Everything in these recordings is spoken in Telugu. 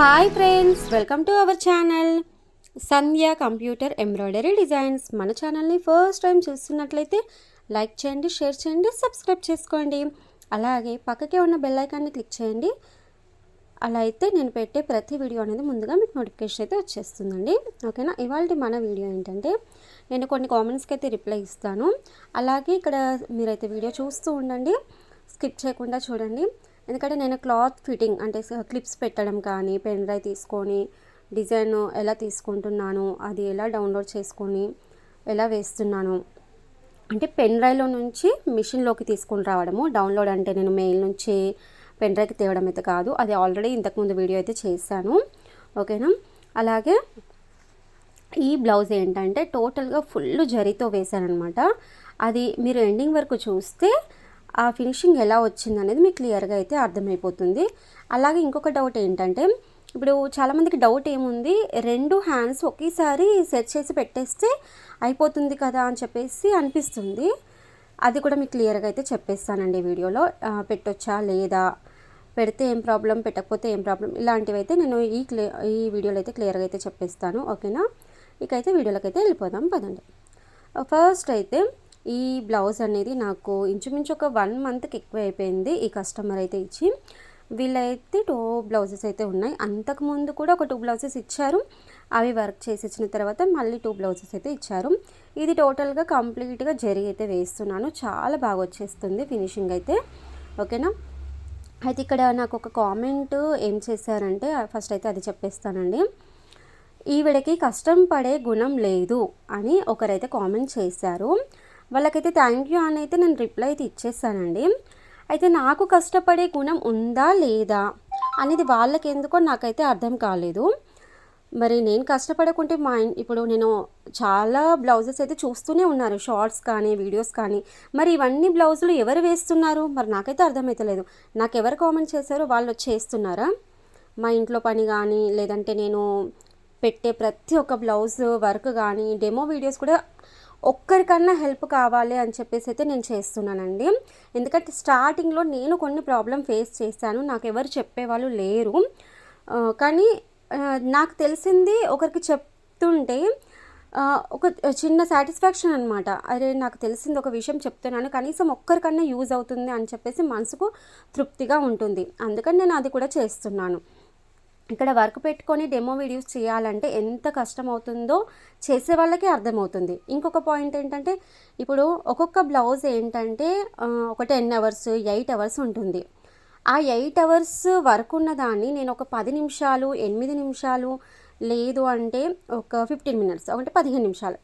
Hi friends welcome to our channel Sandhya computer embroidery designs మన ఛానల్ని ఫస్ట్ టైం చూస్తున్నట్లయితే లైక్ చేయండి షేర్ చేయండి సబ్స్క్రైబ్ చేసుకోండి. అలాగే పక్కకే ఉన్న బెల్ ఐకాన్ని క్లిక్ చేయండి. అలా అయితే నేను పెట్టే ప్రతి వీడియో అనేది ముందుగా మీకు నోటిఫికేషన్ అయితే వచ్చేస్తుందండి. ఓకేనా ఇవాళ మన వీడియో ఏంటంటే నేను కొన్ని కామెంట్స్కి అయితే రిప్లై ఇస్తాను. అలాగే ఇక్కడ మీరైతే వీడియో చూస్తూ ఉండండి. స్కిప్ చేయకుండా చూడండి. ఎందుకంటే నేను క్లాత్ ఫిట్టింగ్ అంటే క్లిప్స్ పెట్టడం కానీ పెన్ డ్రైవ్ తీసుకొని డిజైన్ ఎలా తీసుకుంటున్నాను అది ఎలా డౌన్లోడ్ చేసుకొని ఎలా వేస్తున్నాను. అంటే పెన్ డ్రైవ్లో నుంచి మిషన్లోకి తీసుకొని రావడము డౌన్లోడ్ అంటే నేను మెయిల్ నుంచి పెన్ డ్రైవ్కి తేవడం అయితే కాదు. అది ఆల్రెడీ ఇంతకుముందు వీడియో అయితే చేశాను. ఓకేనా? అలాగే ఈ బ్లౌజ్ ఏంటంటే టోటల్గా ఫుల్ జరీతో వేశానమాట అది మీరు ఎండింగ్ వరకు చూస్తే ఆ ఫినిషింగ్ ఎలా వచ్చింది అనేది మీకు క్లియర్గా అయితే అర్థమైపోతుంది. అలాగే ఇంకొక డౌట్ ఏంటంటే ఇప్పుడు చాలామందికి డౌట్ ఏముంది? రెండు హ్యాండ్స్ ఒకేసారి సెట్ చేసి పెట్టేస్తే అయిపోతుంది కదా అని చెప్పేసి అనిపిస్తుంది. అది కూడా మీకు క్లియర్గా అయితే చెప్పేస్తానండి వీడియోలో. పెట్టొచ్చా? లేదా? పెడితే ఏం ప్రాబ్లం? పెట్టకపోతే ఏం ప్రాబ్లం? ఇలాంటివి అయితే నేను ఈ క్లి ఈ వీడియోలో అయితే క్లియర్గా అయితే చెప్పేస్తాను. ఓకేనా? ఇకైతే వీడియోలోకి అయితే వెళ్ళిపోదాం. పదండి. ఫస్ట్ అయితే ఈ బ్లౌజ్ అనేది నాకు ఇంచుమించు ఒక వన్ మంత్కి ఎక్కువ అయిపోయింది ఈ కస్టమర్ అయితే ఇచ్చి. వీళ్ళైతే టూ బ్లౌజెస్ అయితే ఉన్నాయి. అంతకుముందు కూడా ఒక టూ బ్లౌజెస్ ఇచ్చారు. అవి వర్క్ చేసి ఇచ్చిన తర్వాత మళ్ళీ టూ బ్లౌజెస్ అయితే ఇచ్చారు. ఇది టోటల్గా కంప్లీట్గా జరి అయితే వేస్తున్నాను. చాలా బాగా వచ్చేస్తుంది ఫినిషింగ్ అయితే. ఓకేనా? అయితే ఇక్కడ నాకు ఒక కామెంట్ ఏం చేశారంటే ఫస్ట్ అయితే అది చెప్పేస్తానండి. ఈవిడకి కష్టం పడే గుణం లేదు అని ఒకరైతే కామెంట్ చేశారు. వాళ్ళకైతే థ్యాంక్ యూ అని అయితే నేను రిప్లై అయితే ఇచ్చేసానండి. అయితే నాకు కష్టపడే గుణం ఉందా లేదా అనేది వాళ్ళకి ఎందుకో నాకైతే అర్థం కాలేదు. మరి నేను కష్టపడకుంటే మా ఇప్పుడు నేను చాలా బ్లౌజెస్ అయితే చూస్తూనే ఉన్నారు షార్ట్స్ కానీ వీడియోస్ కానీ. మరి ఇవన్నీ బ్లౌజులు ఎవరు వేస్తున్నారు? మరి నాకైతే అర్థమవుతలేదు నాకు ఎవరు కామెంట్ చేశారో వాళ్ళు చేస్తున్నారా? మా ఇంట్లో పని కానీ లేదంటే నేను పెట్టే ప్రతి ఒక్క బ్లౌజ్ వర్క్ కానీ డెమో వీడియోస్ కూడా ఒక్కరికన్నా హెల్ప్ కావాలి అని చెప్పేసి అయితే నేను చేస్తున్నానండి. ఎందుకంటే స్టార్టింగ్లో నేను కొన్ని ప్రాబ్లం ఫేస్ చేశాను. నాకు ఎవరు చెప్పేవాళ్ళు లేరు. కానీ నాకు తెలిసింది ఒకరికి చెప్తుంటే ఒక చిన్న సాటిస్ఫాక్షన్ అనమాట అరే నాకు తెలిసింది ఒక విషయం చెప్తున్నాను. కనీసం ఒక్కరికన్నా యూజ్ అవుతుంది అని చెప్పేసి మనసుకు తృప్తిగా ఉంటుంది. అందుకని నేను అది కూడా చేస్తున్నాను. ఇక్కడ వర్క్ పెట్టుకొని డెమో వీడియోస్ చేయాలంటే ఎంత కష్టం అవుతుందో చేసే వాళ్ళకి అర్థమవుతుంది. ఇంకొక పాయింట్ ఏంటంటే ఇప్పుడు ఒక్కొక్క బ్లౌజ్ ఏంటంటే ఒక టెన్ అవర్స్ ఎయిట్ అవర్స్ ఉంటుంది. ఆ ఎయిట్ అవర్స్ వర్క్ ఉన్నదాన్ని నేను ఒక పది నిమిషాలు ఎనిమిది నిమిషాలు లేదు అంటే ఒక ఫిఫ్టీన్ మినిట్స్ అంటే పదిహేను నిమిషాలు.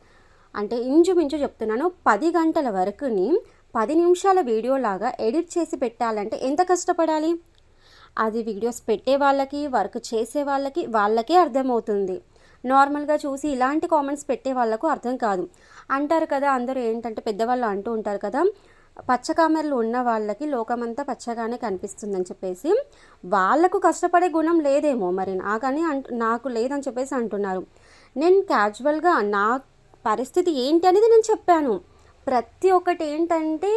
అంటే ఇంచుమించు చెప్తున్నాను పది గంటల వర్క్ని పది నిమిషాల వీడియోలాగా ఎడిట్ చేసి పెట్టాలంటే ఎంత కష్టపడాలి? అది వీడియోస్ పెట్టే వాళ్ళకి వర్క్ చేసే వాళ్ళకి వాళ్ళకే అర్థమవుతుంది. నార్మల్గా చూసి ఇలాంటి కామెంట్స్ పెట్టే వాళ్ళకు అర్థం కాదు. అంటారు కదా అందరూ ఏంటంటే పెద్దవాళ్ళు అంటూ ఉంటారు కదా పచ్చకామెరలు ఉన్న వాళ్ళకి లోకమంతా పచ్చగానే కనిపిస్తుందని చెప్పేసి వాళ్ళకు కష్టపడే గుణం లేదేమో మరి. నాకని అంటు నాకు లేదని చెప్పేసి అంటున్నారు. నేను క్యాజువల్గా నా పరిస్థితి ఏంటి అనేది నేను చెప్పాను. ప్రతి ఒక్కటి ఏంటంటే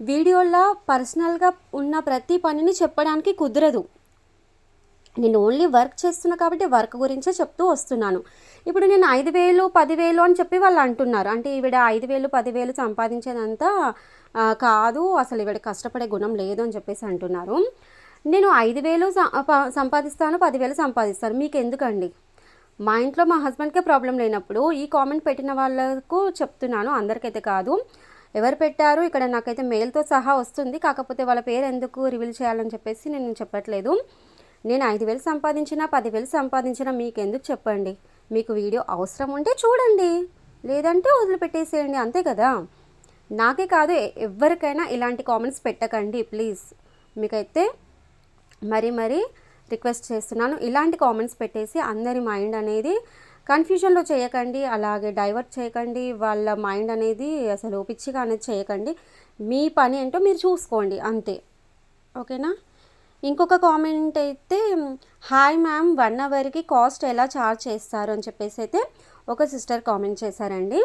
వీడియోలో పర్సనల్గా ఉన్న ప్రతి పనిని చెప్పడానికి కుదరదు. నేను ఓన్లీ వర్క్ చేస్తున్నా కాబట్టి వర్క్ గురించే చెప్తూ వస్తున్నాను. ఇప్పుడు నేను ఐదు వేలు పదివేలు అని చెప్పి వాళ్ళు అంటున్నారు. అంటే ఈవిడ ఐదు వేలు పదివేలు సంపాదించేదంతా కాదు అసలు ఈవిడ కష్టపడే గుణం లేదు అని చెప్పేసి అంటున్నారు. నేను ఐదు వేలు సంపాదిస్తాను పదివేలు సంపాదిస్తాను మీకు ఎందుకండి మా ఇంట్లో మా హస్బెండ్కే ప్రాబ్లం లేనప్పుడు ఈ కామెంట్ పెట్టిన వాళ్ళకు చెప్తున్నాను. అందరికైతే కాదు. ఎవరు పెట్టారు? ఇక్కడ నాకైతే మెయిల్తో సహా వస్తుంది. కాకపోతే వాళ్ళ పేరు ఎందుకు రివీల్ చేయాలని చెప్పేసి నేను చెప్పట్లేదు. నేను ఐదు వేలు సంపాదించినా పదివేలు సంపాదించినా మీకు ఎందుకు చెప్పండి? మీకు వీడియో అవసరం ఉంటే చూడండి. లేదంటే వదిలిపెట్టేసేయండి. అంతే కదా? నాకే కాదు ఎవరికైనా ఇలాంటి కామెంట్స్ పెట్టకండి ప్లీజ్. మీకైతే మరి మరి రిక్వెస్ట్ చేస్తున్నాను. ఇలాంటి కామెంట్స్ పెట్టేసి అందరి మైండ్ అనేది కన్ఫ్యూజన్లో చేయకండి అలాగే డైవర్ట్ చేయకండి వాళ్ళ మైండ్ అనేది అసలు పిచ్చిగా అనేది చేయకండి. మీ పని ఏంటో మీరు చూసుకోండి అంతే. ఓకేనా? ఇంకొక కామెంట్ అయితే హాయ్ మ్యామ్ వన్ అవర్కి కాస్ట్ ఎలా చార్జ్ చేస్తారు? అని చెప్పేసి అయితే ఒక సిస్టర్ కామెంట్ చేశారండి.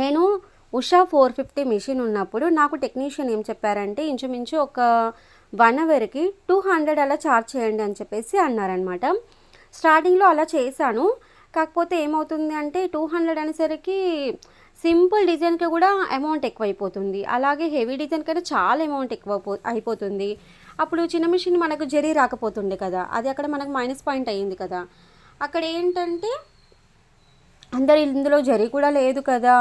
నేను ఉషా ఫోర్ ఫిఫ్టీ మిషన్ ఉన్నప్పుడు నాకు టెక్నీషియన్ ఏం చెప్పారంటే ఇంచుమించు ఒక వన్ అవర్కి టూ హండ్రెడ్ అలా ఛార్జ్ చేయండి అని చెప్పేసి అన్నారనమాట స్టార్టింగ్లో అలా చేశాను. కాకపోతే ఏమవుతుంది అంటే టూ హండ్రెడ్ అనేసరికి సింపుల్ డిజైన్కి కూడా అమౌంట్ ఎక్కువైపోతుంది. అలాగే హెవీ డిజైన్ కన్నా చాలా అమౌంట్ ఎక్కువ అయిపోతుంది. అప్పుడు చిన్న మిషన్ మనకు జరీ రాకపోతుండే కదా అది అక్కడ మనకు మైనస్ పాయింట్ అయ్యింది కదా. అక్కడ ఏంటంటే అందరు ఇందులో జరి కూడా లేదు కదా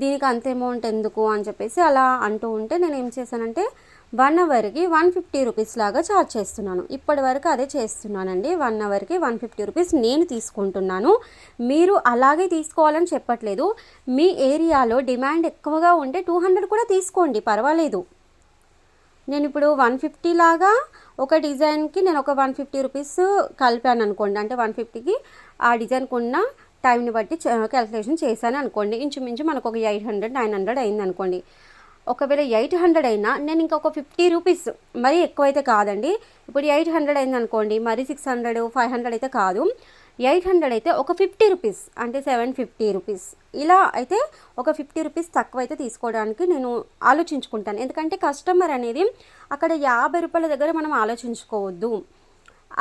దీనికి అంత అమౌంట్ ఎందుకు అని చెప్పేసి అలా అంటూ ఉంటే నేను ఏం చేశానంటే వన్ అవర్కి వన్ ఫిఫ్టీ రూపీస్ లాగా ఛార్జ్ చేస్తున్నాను. ఇప్పటి వరకు అదే చేస్తున్నానండి. వన్ అవర్కి వన్ ఫిఫ్టీ రూపీస్ నేను తీసుకుంటున్నాను. మీరు అలాగే తీసుకోవాలని చెప్పట్లేదు. మీ ఏరియాలో డిమాండ్ ఎక్కువగా ఉంటే టూ హండ్రెడ్ కూడా తీసుకోండి. పర్వాలేదు. నేను ఇప్పుడు వన్ ఫిఫ్టీ లాగా ఒక డిజైన్కి నేను ఒక వన్ ఫిఫ్టీ రూపీస్ కలిపాను అనుకోండి. అంటే వన్ ఫిఫ్టీకి ఆ డిజైన్కి ఉన్న టైంని బట్టి క్యాలిక్యులేషన్ చేశాను అనుకోండి. ఇంచుమించు మనకు ఒక ఎయిట్ హండ్రెడ్ నైన్ హండ్రెడ్ అయింది అనుకోండి ఒకవేళ ఎయిట్ హండ్రెడ్ అయినా నేను ఇంకొక ఫిఫ్టీ రూపీస్ మరీ ఎక్కువైతే కాదండి. ఇప్పుడు ఎయిట్ హండ్రెడ్ అయింది అనుకోండి మరీ సిక్స్ హండ్రెడ్ ఫైవ్ హండ్రెడ్ అయితే కాదు. ఎయిట్ హండ్రెడ్ అయితే ఒక ఫిఫ్టీ రూపీస్ అంటే సెవెన్ ఫిఫ్టీ రూపీస్. ఇలా అయితే ఒక ఫిఫ్టీ రూపీస్ తక్కువ అయితే తీసుకోవడానికి నేను ఆలోచించుకుంటాను. ఎందుకంటే కస్టమర్ అనేది అక్కడ యాభై రూపాయల దగ్గర మనం ఆలోచించుకోవద్దు.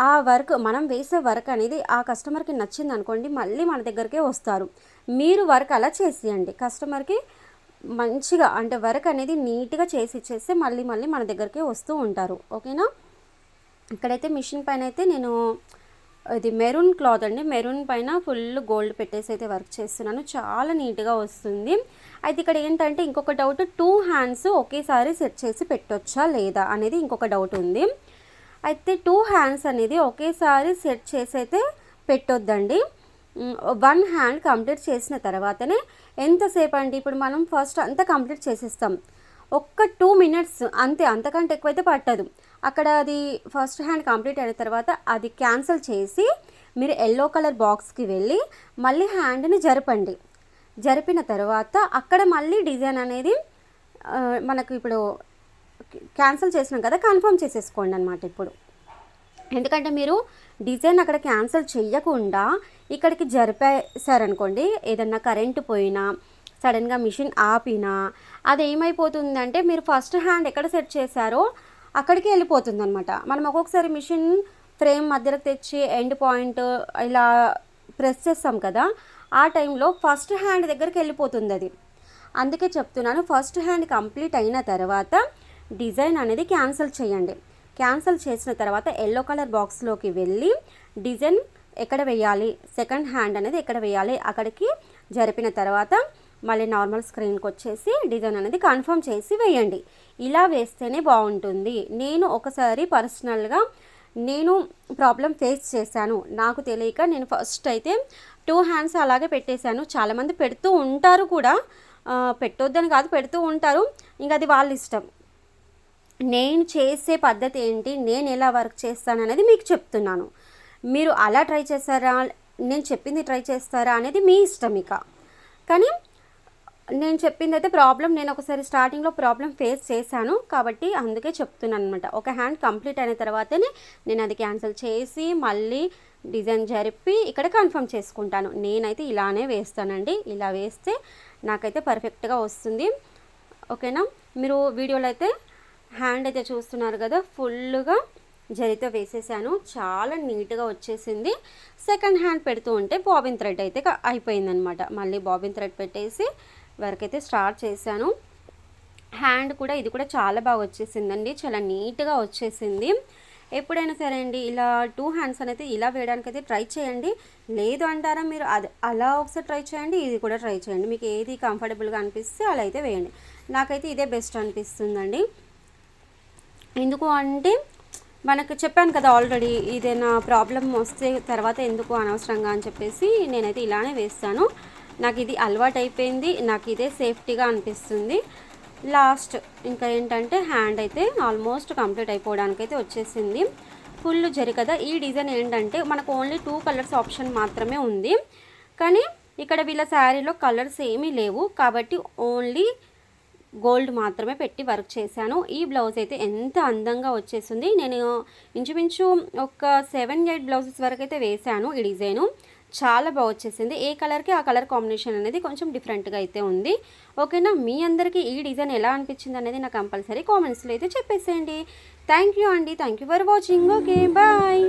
ఆ వర్క్ మనం వేసే వర్క్ అనేది ఆ కస్టమర్కి నచ్చింది అనుకోండి మళ్ళీ మన దగ్గరకే వస్తారు. మీరు వర్క్ అలా చేసేయండి. కస్టమర్కి మంచిగా అంటే వర్క్ అనేది నీట్గా చేసి ఇచ్చేస్తే మళ్ళీ మళ్ళీ మన దగ్గరికి వస్తూ ఉంటారు. ఓకేనా? ఇక్కడైతే మిషన్ పైన అయితే నేను ఇది మెరూన్ క్లాత్ అండి. మెరూన్ పైన ఫుల్ గోల్డ్ పెట్టేసి అయితే వర్క్ చేస్తున్నాను. చాలా నీట్గా వస్తుంది. అయితే ఇక్కడ ఏంటంటే ఇంకొక డౌట్ టూ హ్యాండ్స్ ఒకేసారి సెట్ చేసి పెట్టొచ్చా లేదా అనేది ఇంకొక డౌట్ ఉంది. అయితే టూ హ్యాండ్స్ అనేది ఒకేసారి సెట్ చేసి అయితే పెట్టొద్దండి. వన్ హ్యాండ్ కంప్లీట్ చేసిన తర్వాతనే ఎంతసేపు అండి ఇప్పుడు మనం ఫస్ట్ అంతా కంప్లీట్ చేసేస్తాం. ఒక్క టూ మినిట్స్ అంతే అంతకంటే ఎక్కువైతే పట్టదు. అక్కడ అది ఫస్ట్ హ్యాండ్ కంప్లీట్ అయిన తర్వాత అది క్యాన్సిల్ చేసి మీరు ఎల్లో కలర్ బాక్స్కి వెళ్ళి మళ్ళీ హ్యాండ్ని జరపండి. జరిపిన తర్వాత అక్కడ మళ్ళీ డిజైన్ అనేది మనకు ఇప్పుడు క్యాన్సిల్ చేసినాం కదా కన్ఫర్మ్ చేసేసుకోండి అనమాట ఇప్పుడు. ఎందుకంటే మీరు డిజైన్ అక్కడ క్యాన్సిల్ చేయకుండా ఇక్కడికి జరిపేశారనుకోండి ఏదన్నా కరెంటు పోయినా సడన్గా మిషన్ ఆపినా అది ఏమైపోతుందంటే మీరు ఫస్ట్ హ్యాండ్ ఎక్కడ సెట్ చేశారో అక్కడికి వెళ్ళిపోతుంది అనమాట మనం ఒక్కొక్కసారి మిషన్ ఫ్రేమ్ మధ్యలోకి తెచ్చి ఎండ్ పాయింట్ ఇలా ప్రెస్ చేస్తాం కదా ఆ టైంలో ఫస్ట్ హ్యాండ్ దగ్గరికి వెళ్ళిపోతుంది అది. అందుకే చెప్తున్నాను ఫస్ట్ హ్యాండ్ కంప్లీట్ అయిన తర్వాత డిజైన్ అనేది క్యాన్సిల్ చేయండి. క్యాన్సిల్ చేసిన తర్వాత ఎల్లో కలర్ బాక్స్లోకి వెళ్ళి డిజైన్ ఎక్కడ వేయాలి? సెకండ్ హ్యాండ్ అనేది ఎక్కడ వేయాలి? అక్కడికి జరిపిన తర్వాత మళ్ళీ నార్మల్ స్క్రీన్కి వచ్చేసి డిజైన్ అనేది కన్ఫర్మ్ చేసి వేయండి. ఇలా వేస్తేనే బాగుంటుంది. నేను ఒకసారి పర్సనల్గా నేను ప్రాబ్లం ఫేస్ చేశాను. నాకు తెలియక నేను ఫస్ట్ అయితే టూ హ్యాండ్స్ అలాగే పెట్టేశాను. చాలామంది పెడుతూ ఉంటారు కూడా. పెట్టొద్దని కాదు పెడుతూ ఉంటారు. ఇంకా అది వాళ్ళ ఇష్టం. నేను చేసే పద్ధతి ఏంటి? నేను ఎలా వర్క్ చేస్తాను అనేది మీకు చెప్తున్నాను. మీరు అలా ట్రై చేస్తారా? నేను చెప్పింది ట్రై చేస్తారా అనేది మీ ఇష్టం ఇక. కానీ నేను చెప్పింది అయితే ప్రాబ్లం నేను ఒకసారి స్టార్టింగ్లో ప్రాబ్లం ఫేస్ చేశాను కాబట్టి అందుకే చెప్తున్నాను అనమాట ఒక హ్యాండ్ కంప్లీట్ అయిన తర్వాతనే నేను అది క్యాన్సిల్ చేసి మళ్ళీ డిజైన్ జరిపి ఇక్కడ కన్ఫర్మ్ చేసుకుంటాను. నేనైతే ఇలానే వేస్తానండి. ఇలా వేస్తే నాకైతే పర్ఫెక్ట్గా వస్తుంది. ఓకేనా? మీరు వీడియోలో అయితే హ్యాండ్ అయితే చూస్తున్నారు కదా ఫుల్గా జరితో వేసేసాను. చాలా నీట్గా వచ్చేసింది. సెకండ్ హ్యాండ్ పెడుతూ ఉంటే బాబిన్ థ్రెడ్ అయితే అయిపోయిందనమాట మళ్ళీ బాబిన్ థ్రెడ్ పెట్టేసి వర్క్ అయితే స్టార్ట్ చేశాను. హ్యాండ్ కూడా ఇది కూడా చాలా బాగా వచ్చేసిందండి. చాలా నీట్గా వచ్చేసింది. ఎప్పుడైనా సరే అండి ఇలా టూ హ్యాండ్స్ అనేది ఇలా వేయడానికి అయితే ట్రై చేయండి. లేదు అంటారా మీరు అది అలా ఒకసారి ట్రై చేయండి ఇది కూడా ట్రై చేయండి. మీకు ఏది కంఫర్టబుల్గా అనిపిస్తే అలా అయితే వేయండి. నాకైతే ఇదే బెస్ట్ అనిపిస్తుందండి. ఎందుకు అంటే మనకు చెప్పాను కదా ఆల్రెడీ ఏదైనా ప్రాబ్లం వస్తే తర్వాత ఎందుకు అనవసరంగా అని చెప్పేసి నేనైతే ఇలానే వేస్తాను. నాకు ఇది అలవాటు అయిపోయింది నాకు ఇదే సేఫ్టీగా అనిపిస్తుంది. లాస్ట్ ఇంకా ఏంటంటే హ్యాండ్ అయితే ఆల్మోస్ట్ కంప్లీట్ అయిపోవడానికి అయితే వచ్చేసింది. ఫుల్ జరి కదా ఈ డిజైన్ ఏంటంటే మనకు ఓన్లీ టూ కలర్స్ ఆప్షన్ మాత్రమే ఉంది. కానీ ఇక్కడ వీళ్ళ శారీలో కలర్స్ ఏమీ లేవు. కాబట్టి ఓన్లీ గోల్డ్ మాత్రమే పెట్టి వర్క్ చేశాను. ఈ బ్లౌజ్ అయితే ఎంత అందంగా వచ్చేసింది నేను ఇంచుమించు ఒక సెవెన్ ఎయిట్ బ్లౌజెస్ వరకు అయితే వేశాను ఈ డిజైను. చాలా బాగా వచ్చేసింది. ఏ కలర్కి ఆ కలర్ కాంబినేషన్ అనేది కొంచెం డిఫరెంట్గా అయితే ఉంది. ఓకేనా? మీ అందరికీ ఈ డిజైన్ ఎలా అనిపించింది అనేది నాకు కంపల్సరీ కామెంట్స్లో అయితే చెప్పేసేయండి. థ్యాంక్ యూ అండి. Thank you for watching. Okay. Bye.